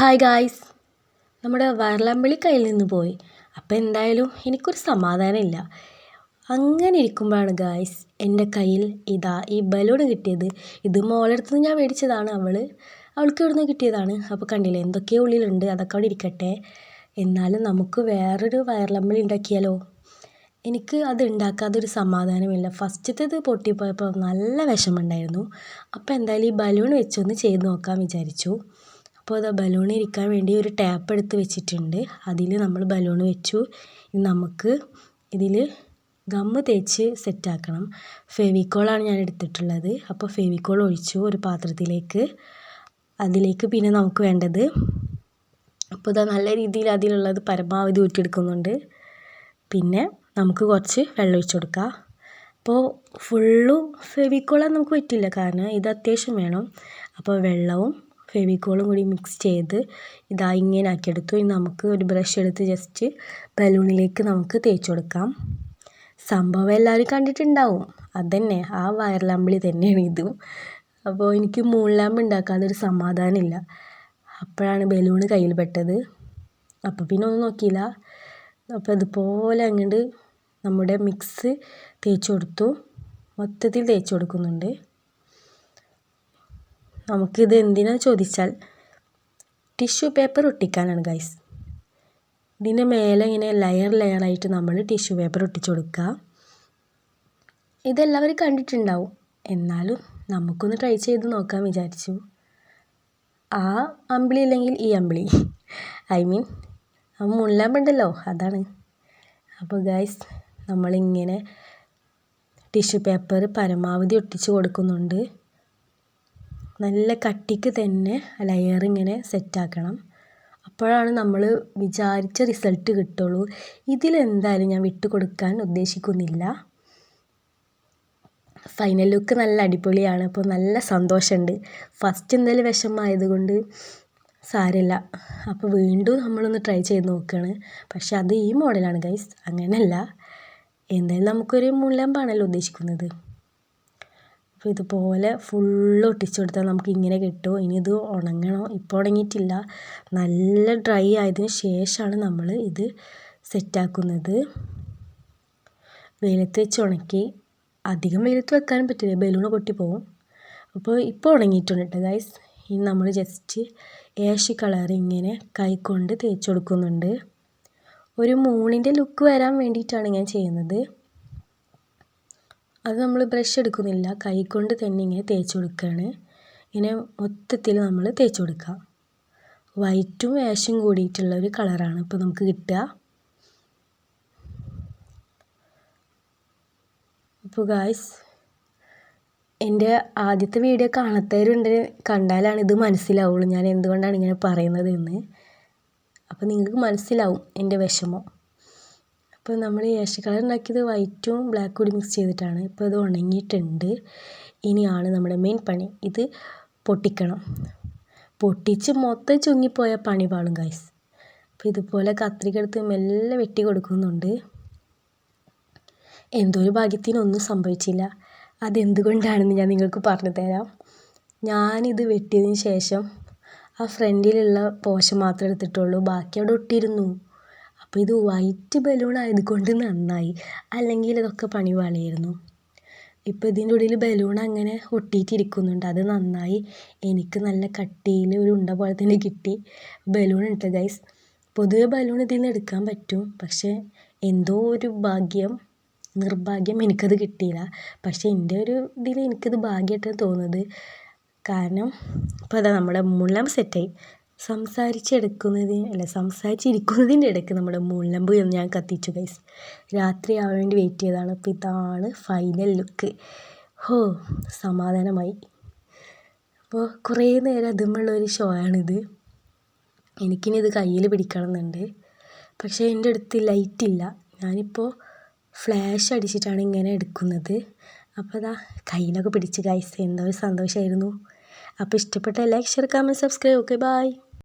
Hi guys നമ്മുടെ വയർലമ്പിളി കയ്യിൽ നിന്ന് പോയി. അപ്പോൾ എന്തായാലും എനിക്കൊരു സമാധാനമില്ല. അങ്ങനെ ഇരിക്കുമ്പോഴാണ് ഗായ്സ് എന്റെ കയ്യിൽ ഇതാ ഈ ബലൂൺ കിട്ടിയത്. ഇത് മോളടുത്ത് ഞാൻ മേടിച്ചതാണ് അവൾ അവൾക്ക് ഇവിടുന്ന് കിട്ടിയതാണ്. അപ്പോൾ കണ്ടില്ലേ എന്തൊക്കെയോ ഉള്ളിലുണ്ട്. അതൊക്കെ അവിടെ ഇരിക്കട്ടെ. എന്നാലും നമുക്ക് വേറൊരു വയർലമ്പിളി ഉണ്ടാക്കിയാലോ? എനിക്ക് അത് ഉണ്ടാക്കാതെ ഒരു സമാധാനമില്ല. ഫസ്റ്റത്തേത് പൊട്ടിപ്പോയപ്പോൾ നല്ല വിഷമമുണ്ടായിരുന്നു. അപ്പോൾ എന്തായാലും ഈ ബലൂൺ വെച്ചൊന്ന് ചെയ്ത് നോക്കാൻ വിചാരിച്ചു. അപ്പോൾ അത് ബലൂൺ ഇരിക്കാൻ വേണ്ടി ഒരു ടാപ്പ് എടുത്ത് വെച്ചിട്ടുണ്ട്. അതിൽ നമ്മൾ ബലൂൺ വെച്ചു. നമുക്ക് ഇതിൽ ഗമ്മ് തേച്ച് സെറ്റാക്കണം ഫെവിക്കോളാണ് ഞാൻ എടുത്തിട്ടുള്ളത്. അപ്പോൾ ഫെവിക്കോൾ ഒഴിച്ചു ഒരു പാത്രത്തിലേക്ക്. അതിലേക്ക് പിന്നെ നമുക്ക് വേണ്ടത് അപ്പോൾ ഇതാ നല്ല രീതിയിൽ അതിലുള്ളത് പരമാവധി ഊറ്റിയെടുക്കുന്നുണ്ട്. പിന്നെ നമുക്ക് കുറച്ച് വെള്ളം ഒഴിച്ചു കൊടുക്കാം. അപ്പോൾ ഫുള്ളും ഫെവിക്കോളാൻ നമുക്ക് പറ്റില്ല. കാരണം ഇത് അത്യാവശ്യം വേണം. അപ്പോൾ വെള്ളവും ഫെവിക്കോളും കൂടി മിക്സ് ചെയ്ത് ഇതാ ഇങ്ങനെ ആക്കിയെടുത്തു. ഇനി നമുക്ക് ഒരു ബ്രഷ് എടുത്ത് ജസ്റ്റ് ബലൂണിലേക്ക് നമുക്ക് തേച്ച് കൊടുക്കാം. സംഭവം എല്ലാവരും കണ്ടിട്ടുണ്ടാവും. അതന്നെ ആ വയറിലമ്പിളി തന്നെയാണ് ഇതും. അപ്പോൾ എനിക്ക് മൂളിലാമ്പ് ഉണ്ടാക്കാതൊരു സമാധാനമില്ല. അപ്പോഴാണ് ബലൂൺ കയ്യിൽ പെട്ടത്. അപ്പോൾ പിന്നെ ഒന്നും നോക്കിയില്ല. അപ്പോൾ ഇതുപോലെ അങ്ങോട്ട് നമ്മുടെ മിക്സ് തേച്ച് കൊടുത്തു. മൊത്തത്തിൽ തേച്ച് കൊടുക്കുന്നുണ്ട്. നമുക്കിത് എന്തിനാ ചോദിച്ചാൽ? ടിഷ്യൂ പേപ്പർ ഒട്ടിക്കാനാണ് ഗൈസ്. ഇതിന്റെ മേലെ ഇങ്ങനെ ലെയർ ലെയറായിട്ട് നമ്മൾ ടിഷ്യൂ പേപ്പർ ഒട്ടിച്ചു കൊടുക്കുക. ഇതെല്ലാവരും കണ്ടിട്ടുണ്ടാവും. എന്നാലും നമുക്കൊന്ന് ട്രൈ ചെയ്ത് നോക്കാൻ വിചാരിച്ചു. ആ അമ്പിളി ഇല്ലെങ്കിൽ ഈ അമ്പിളി. ഐ മീൻ ആ മുള്ളാമ്പുണ്ടല്ലോ അതാണ്. അപ്പോൾ ഗൈസ് നമ്മളിങ്ങനെ ടിഷ്യൂ പേപ്പർ പരമാവധി ഒട്ടിച്ചു കൊടുക്കുന്നുണ്ട്. നല്ല കട്ടിക്ക് തന്നെ ലെയർ ഇങ്ങനെ സെറ്റാക്കണം അപ്പോഴാണ് നമ്മൾ വിചാരിച്ച റിസൾട്ട് കിട്ടുള്ളൂ. ഇതിലെന്തായാലും ഞാൻ വിട്ട് കൊടുക്കാൻ ഉദ്ദേശിക്കുന്നില്ല. ഫൈനൽ ലുക്ക് നല്ല അടിപൊളിയാണ്. അപ്പോൾ നല്ല സന്തോഷമുണ്ട് ഫസ്റ്റ് എന്തായാലും വിഷമമായതുകൊണ്ട് സാരമില്ല അപ്പോൾ വീണ്ടും നമ്മളൊന്ന് ട്രൈ ചെയ്ത് നോക്കുകയാണ് പക്ഷെ അത് ഈ മോഡലാണ് ഗൈസ് അങ്ങനെയല്ല എന്തായാലും നമുക്കൊരു മുല്ലമ്പാണല്ലോ ഉദ്ദേശിക്കുന്നത്. അപ്പോൾ ഇതുപോലെ ഫുള്ള് ഒട്ടിച്ചു കൊടുത്താൽ നമുക്ക് ഇങ്ങനെ കിട്ടും. ഇനി ഇത് ഉണങ്ങണം. ഇപ്പോൾ ഉണങ്ങിയിട്ടില്ല. നല്ല ഡ്രൈ ആയതിന് ശേഷമാണ് നമ്മൾ ഇത് സെറ്റാക്കുന്നത് വെയിലത്ത് വെച്ച് ഉണക്കി. അധികം വെയിലത്ത് വെക്കാനും പറ്റില്ല. ബലൂൺ പൊട്ടിപ്പോവും അപ്പോൾ ഇപ്പോൾ ഉണങ്ങിയിട്ടുണ്ട് കേട്ടോ ഗൈസ് ഇനി നമ്മൾ ജസ്റ്റ് ഏഷ് കളർ ഇങ്ങനെ കൈകൊണ്ട് തേച്ച് കൊടുക്കുന്നുണ്ട്. ഒരു മൂണിന്റെ ലുക്ക് വരാൻ വേണ്ടിയിട്ടാണ് ഞാൻ ചെയ്യുന്നത്. അത് നമ്മൾ ബ്രഷ് എടുക്കുന്നില്ല. കൈകൊണ്ട് തന്നെ ഇങ്ങനെ തേച്ച് കൊടുക്കുകയാണ് ഇങ്ങനെ മൊത്തത്തിൽ നമ്മൾ തേച്ച് കൊടുക്കുക. വൈറ്റും ആഷും കൂടിയിട്ടുള്ള ഒരു കളറാണ് ഇപ്പോൾ നമുക്ക് കിട്ടുക. അപ്പോൾ ഗായ്സ് എന്റെ ആദ്യത്തെ വീഡിയോ കാണാത്തവരുണ്ട് കണ്ടാലാണ് ഇത് മനസ്സിലാവുള്ളൂ ഞാൻ എന്തുകൊണ്ടാണ് ഇങ്ങനെ പറയുന്നത് എന്ന്. അപ്പോൾ നിങ്ങൾക്ക് മനസ്സിലാവും എന്റെ വിഷമം. അപ്പോൾ നമ്മൾ ആഷ് കളർ ഉണ്ടാക്കിയത് വൈറ്റും ബ്ലാക്കും കൂടി മിക്സ് ചെയ്തിട്ടാണ്. ഇപ്പോൾ ഇത് ഉണങ്ങിയിട്ടുണ്ട്. ഇനിയാണ് നമ്മുടെ മെയിൻ പണി. ഇത് പൊട്ടിക്കണം. പൊട്ടിച്ച് മൊത്തം ചുങ്ങിപ്പോയ പണി പാളും ഗൈസ് അപ്പോൾ ഇതുപോലെ കത്രിക എടുത്ത് മെല്ലെ വെട്ടി കൊടുക്കുന്നുണ്ട്. എന്തോ ഒരു ഭാഗ്യത്തിനൊന്നും സംഭവിച്ചില്ല. അതെന്തുകൊണ്ടാണെന്ന് ഞാൻ നിങ്ങൾക്ക് പറഞ്ഞു തരാം. ഞാനിത് വെട്ടിയതിന് ശേഷം ആ ഫ്രണ്ടിലുള്ള പോഷം മാത്രമേ എടുത്തിട്ടുള്ളൂ. ബാക്കി അവിടെ ഒട്ടിയിരുന്നു. അപ്പോൾ ഇത് വൈറ്റ് ബലൂൺ ആയതുകൊണ്ട് നന്നായി. അല്ലെങ്കിൽ ഇതൊക്കെ പണി പാളിയായിരുന്നു ഇപ്പോൾ ഇതിന്റെ ഉള്ളിൽ ബലൂൺ അങ്ങനെ ഒട്ടിയിട്ടിരിക്കുന്നുണ്ട്. അത് നന്നായി. എനിക്ക് നല്ല കട്ടിയിൽ ഒരു ഉണ്ട പോലെ തന്നെ കിട്ടി. ബലൂൺ ഉണ്ട് ഗൈസ് പൊതുവെ ബലൂൺ ഇതിൽ നിന്ന് എടുക്കാൻ പറ്റും. പക്ഷേ എന്തോ ഒരു ഭാഗ്യം നിർഭാഗ്യം എനിക്കത് കിട്ടിയില്ല. പക്ഷേ എന്റെ ഒരു ഇതിൽ എനിക്കത് ഭാഗ്യമായിട്ടാണ് തോന്നുന്നത്. കാരണം ഇപ്പോൾ അതാ നമ്മുടെ മുള്ളം സെറ്റായി സംസാരിച്ചെടുക്കുന്നതിന് അല്ല സംസാരിച്ചിരിക്കുന്നതിന്റെ ഇടയ്ക്ക് നമ്മുടെ മുള്ളമ്പ് ഞാൻ കത്തിച്ചു ഗൈസ് രാത്രി ആവാൻ വേണ്ടി വെയിറ്റ് ചെയ്തതാണ്. അപ്പോൾ ഇതാണ് ഫൈനൽ ലുക്ക് ഹോ സമാധാനമായി. അപ്പോൾ കുറേ നേരം അതുമുള്ള ഒരു ഷോ ആണിത്. എനിക്കിനി ഇത് കയ്യിൽ പിടിക്കണമെന്നുണ്ട്. പക്ഷേ എന്റെ അടുത്ത് ലൈറ്റ് ഇല്ല. ഞാനിപ്പോൾ ഫ്ലാഷ് അടിച്ചിട്ടാണ് ഇങ്ങനെ എടുക്കുന്നത്. അപ്പോൾ അതാ കയ്യിലൊക്കെ പിടിച്ച് ഗൈസ് എന്തോ ഒരു സന്തോഷമായിരുന്നു അപ്പോൾ ഇഷ്ടപ്പെട്ട like share comment subscribe okay bye